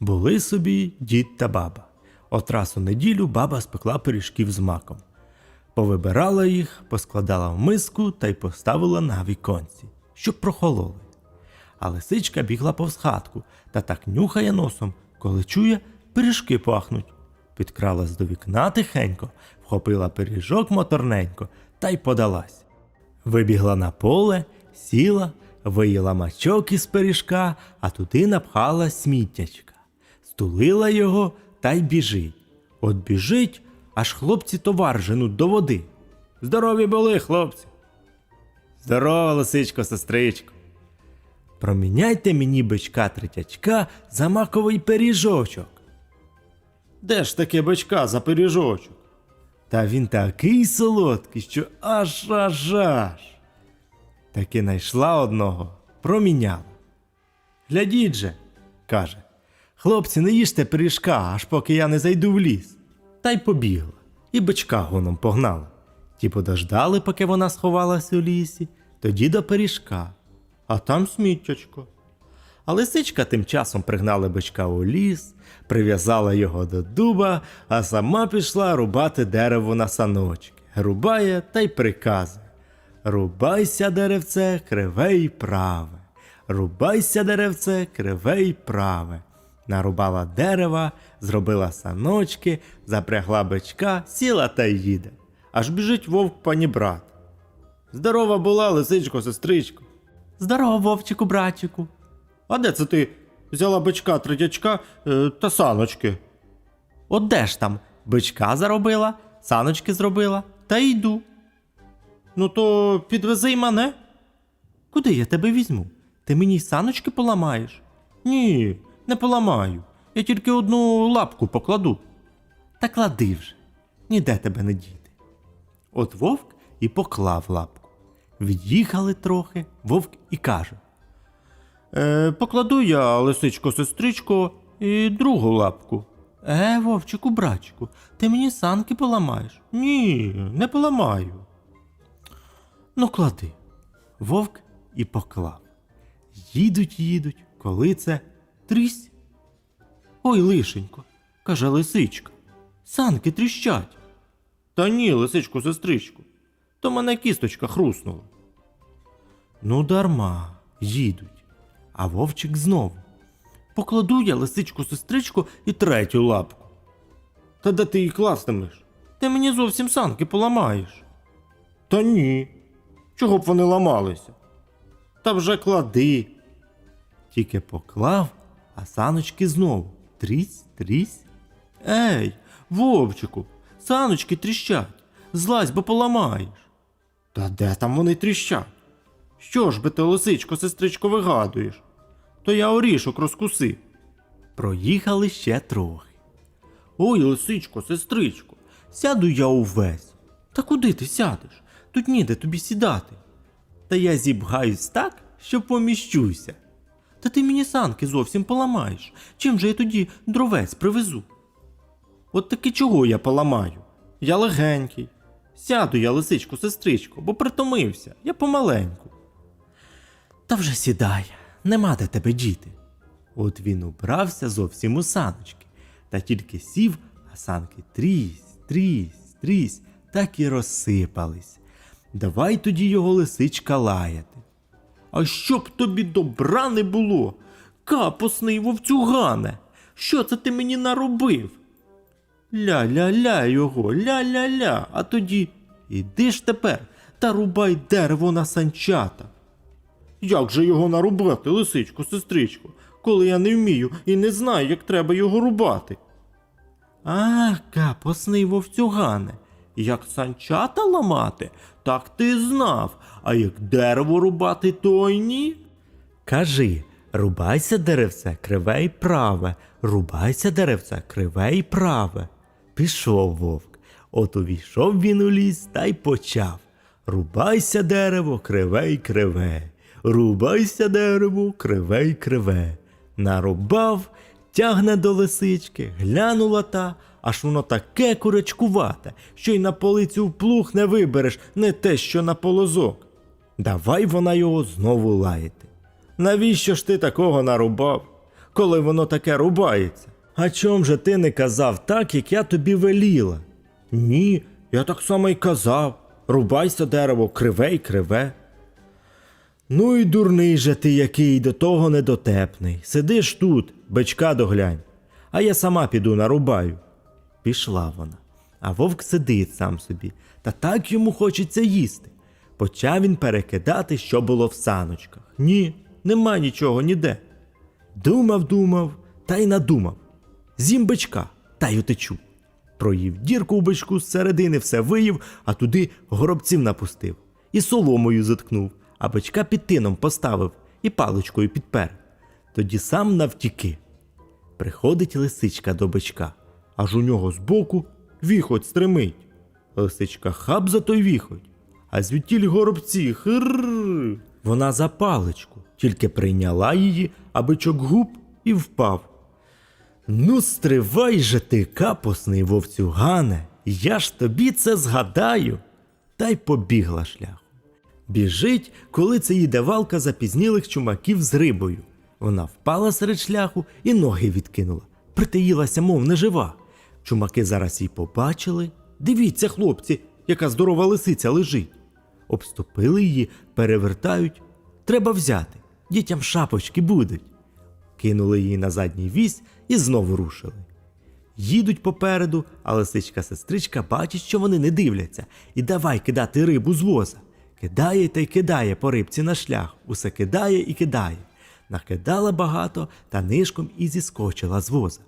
Були собі дід та баба. От раз у неділю баба спекла пиріжків з маком. Повибирала їх, поскладала в миску та й поставила на віконці, щоб прохололи. А лисичка бігла повз хатку та так нюхає носом, коли чує, пиріжки пахнуть. Підкралась до вікна тихенько, вхопила пиріжок моторненько та й подалась. Вибігла на поле, сіла, виїла мачок із пиріжка, а туди напхала сміттячка. Стулила його та й біжить. От біжить, аж хлопці товар женуть до води. Здорові були, хлопці. Здорова, лисичко, сестричко. Проміняйте мені бичка третячка за маковий пиріжочок. Де ж таке бичка за пиріжочок? Та він такий солодкий, що аж аж аж. Таки найшла одного, проміняла. Глядіть же, каже, хлопці, не їжте пиріжка, аж поки я не зайду в ліс. Та й побігла, і бичка гоном погнала. Ті подождали, поки вона сховалась у лісі, тоді до пиріжка, а там сміттячко. А лисичка тим часом пригнала бичка у ліс, прив'язала його до дуба, а сама пішла рубати дерево на саночки. Рубає та й приказує. Рубайся, деревце, криве й праве. Рубайся, деревце, криве й праве. Нарубала дерева, зробила саночки, запрягла бичка, сіла та їде. Аж біжить вовк пані брат. Здорова була, лисичко, сестричко. Здорово, вовчику, братчику. А де це ти взяла бичка, третячка е, та саночки? От де ж там? Бичка заробила, саночки зробила, та йду. Ну, то підвези й мене. Куди я тебе візьму? Ти мені й саночки поламаєш? Ні, не поламаю. Я тільки одну лапку покладу. Та клади вже, ніде тебе не діти. От вовк і поклав лапку. Від'їхали трохи, вовк і каже. Е, покладу я, лисичко, сестричко, і другу лапку. Е, вовчику, братчику, ти мені санки поламаєш? Ні, не поламаю. Ну, клади. Вовк і поклав. Їдуть, їдуть, коли це трісь. Ой, лишенько, каже лисичка. Санки тріщать. Та ні, лисичку, сестричку, то мене кісточка хруснула. Ну, дарма, їдуть. А вовчик знову. Покладу я лисичку, сестричку і третю лапку. Та де ти її кластимеш? Ти мені зовсім санки поламаєш. Та ні. Чого б вони ламалися? Та вже клади. Тільки поклав, а саночки знову. Трісь, трісь. Ей, вовчику, саночки тріщать. Злазь, бо поламаєш. Та де там вони тріщать? Що ж би ти, лисичко, сестричко, вигадуєш? То я орішок розкусив. Проїхали ще трохи. Ой, лисичко, сестричко, сяду я увесь. Та куди ти сядеш? Тут ніде тобі сідати. Та я зібгаюсь так, що поміщуся. Та ти мені санки зовсім поламаєш. Чим же я тоді дровець привезу? От таки чого я поламаю? Я легенький. Сяду я, лисичку, сестричко, бо притомився, я помаленьку. Та вже сідай, нема де тебе діти. От він убрався зовсім у саночки, та тільки сів, а санки трісь, трісь, трісь, так і розсипались. Давай тоді його лисичка лаяти. А щоб тобі добра не було, капосний вовцюгане, що це ти мені наробив? Ля-ля-ля його, ля-ля-ля, а тоді іди ж тепер та рубай дерево на санчата. Як же його нарубати, лисичко, сестричко, коли я не вмію і не знаю, як треба його рубати? А, капосний вовцюгане, як санчата ламати, так ти знав, а як дерево рубати, то й ні. Кажи, рубайся деревце, криве й праве, рубайся деревце, криве й праве. Пішов вовк. От увійшов він у ліс та й почав. Рубайся дерево, криве й криве. Рубайся дерево, криве й криве. Нарубав, тягне до лисички, глянула та, аж воно таке курочкувате, що й на полицю в плуг не вибереш, не те, що на полозок. Давай вона його знову лаяти. Навіщо ж ти такого нарубав? коли воно таке рубається. А чом же ти не казав так, як я тобі веліла? Ні, я так само й казав. Рубайся дерево, криве й криве. Ну і дурний же ти який до того недотепний. Сидиш тут, бичка доглянь, а я сама піду нарубаю. Пішла вона. А вовк сидить сам собі, та так йому хочеться їсти. Почав він перекидати, що було в саночках. Ні, нема нічого ніде. Думав, думав, та й надумав. З'їм бичка, та й утечу. Проїв дірку у бичку зсередини, все виїв, а туди горобців напустив. І соломою заткнув, а бичка під тином поставив і паличкою підпер. Тоді сам навтіки. Приходить лисичка до бичка, аж у нього збоку віхоть стримить. Лисичка хап за той віхоть, а звідтіль горобці хир. Вона за паличку, тільки прийняла її, а бичок губ і впав. Ну, стривай же ти, капосний вовцюгане, я ж тобі це згадаю. Та й побігла шляхом. Біжить, коли це їде валка запізнілих чумаків з рибою. Вона впала серед шляху і ноги відкинула, притаїлася, мов нежива. Чумаки зараз її побачили. Дивіться, хлопці, яка здорова лисиця лежить. Обступили її, перевертають. Треба взяти. Дітям шапочки будуть. Кинули її на задній вісь і знову рушили. Їдуть попереду, а лисичка сестричка бачить, що вони не дивляться, і давай кидати рибу з воза. Кидає та й кидає по рибці на шлях, усе кидає і кидає. Накидала багато та нишком і зіскочила з воза.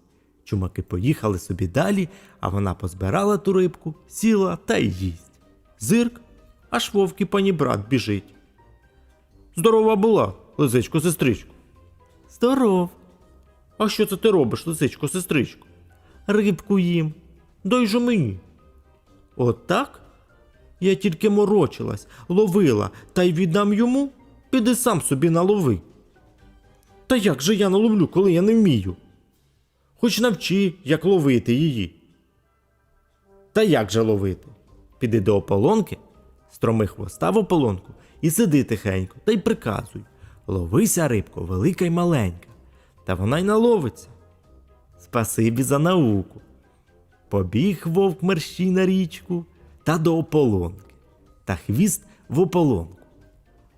Чумаки поїхали собі далі, а вона позбирала ту рибку, сіла та й їсть. Зирк, аж вовки пані брат біжить. Здорова була, лисичко, сестричко. Здоров. А що це ти робиш, лисичко, сестричко? Рибку їм. Дай же мені. От так? Я тільки морочилась, ловила, та й віддам йому, піди сам собі налови. Та як же я наловлю, коли я не вмію? Хоч навчи, як ловити її. Та як же ловити? Піди до ополонки, строми хвоста в ополонку і сиди тихенько, та й приказуй. Ловися, рибко, велика й маленька. Та вона й наловиться. Спасибі за науку. Побіг вовк мерщій на річку та до ополонки, та хвіст в ополонку.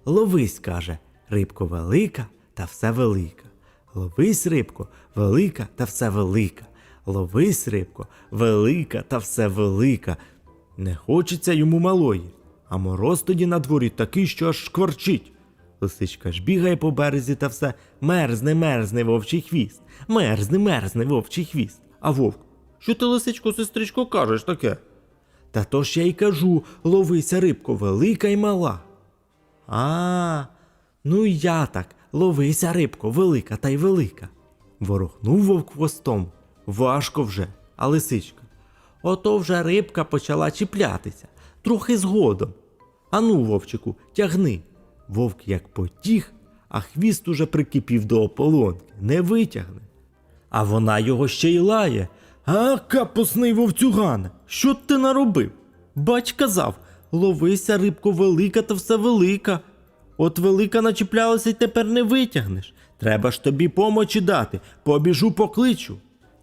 Ловись, каже, рибко велика та все велика. Ловись, рибко, велика та все велика. Ловись, рибко, велика та все велика. Не хочеться йому малої, а мороз тоді на дворі такий, що аж шкварчить. Лисичка ж бігає по березі та все мерзне, мерзне вовчий хвіст, мерзне, мерзне вовчий хвіст. А вовк, що ти, лисичко, сестричко, кажеш таке? Та то ж я й кажу, ловися рибко, велика й мала. А, ну я так, ловися рибко, велика та й велика. Ворухнув вовк хвостом. Важко вже, а лисичка. Ото вже рибка почала чіплятися, трохи згодом. Ану, вовчику, тягни. Вовк як потіг, а хвіст уже прикипів до ополонки, не витягне. А вона його ще й лає. А, капусний вовцюгане, що ти наробив? Бач казав, ловися, рибко, велика та все велика. От велика начіплялася й тепер не витягнеш. Треба ж тобі помочі дати, побіжу покличу.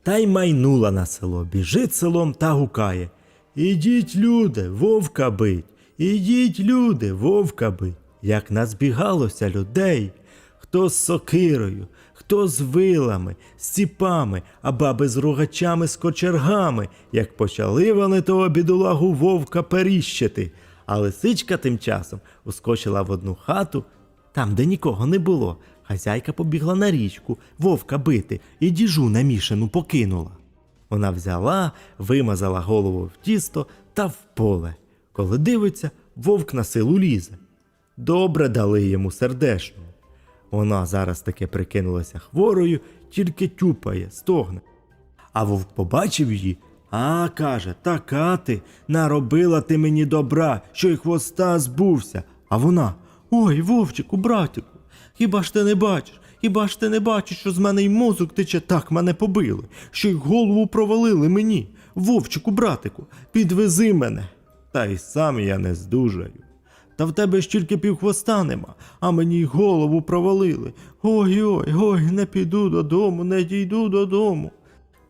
Та й майнула на село, біжить селом та гукає. Ідіть, люди, вовка бить, ідіть, люди, вовка бить. Як назбігалося людей, хто з сокирою, хто з вилами, з ціпами, а баби з рогачами, з кочергами, як почали вони того бідолагу вовка періщити. А лисичка тим часом ускочила в одну хату, там, де нікого не було. Хазяйка побігла на річку, вовка бити і діжу намішану покинула. Вона взяла, вимазала голову в тісто та в поле. Коли дивиться, вовк на силу лізе. Добре дали йому сердешну. Вона зараз таки прикинулася хворою, тільки тюпає, стогне. А вовк побачив її. А, каже, така ти, наробила ти мені добра, що й хвоста збувся. А вона. Ой, вовчику, братику, хіба ж ти не бачиш? Хіба ж ти не бачиш, що з мене й мозок тече так мене побили, що й голову провалили мені. Вовчику, братику, підвези мене. Та й сам я не здужаю. Та в тебе ж тільки півхвоста нема, а мені й голову провалили. Ой ой, ой, не піду додому, не дійду додому.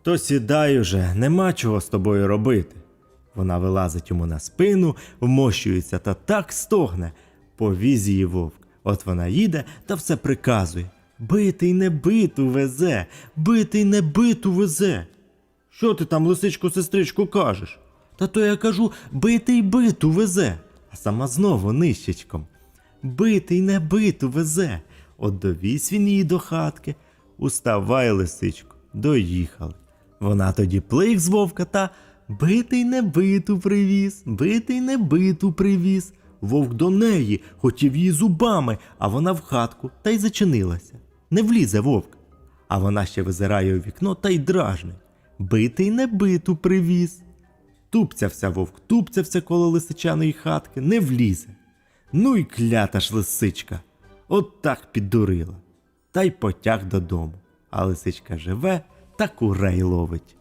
То сідай уже, нема чого з тобою робити. Вона вилазить йому на спину, вмощується та так стогне. Повіз її вовк. От вона їде та все приказує. Битий не биту везе, битий не биту везе. Що ти там, лисичку сестричку, кажеш? Та то я кажу, битий биту везе, а сама знову нищечком. Битий не биту везе. От довіз він її до хатки. Уставай, лисичко, доїхали. Вона тоді плих з вовка та битий не биту привіз, битий не биту привіз. Вовк до неї хотів її зубами, а вона в хатку та й зачинилася. Не влізе вовк. А вона ще визирає у вікно та й дражнить. Битий не биту привіз. Тупцявся вовк, тупцявся коло лисичаної хатки, не влізе. Ну й клята ж лисичка. От так піддурила. Та й потяг додому. А лисичка живе та курей ловить.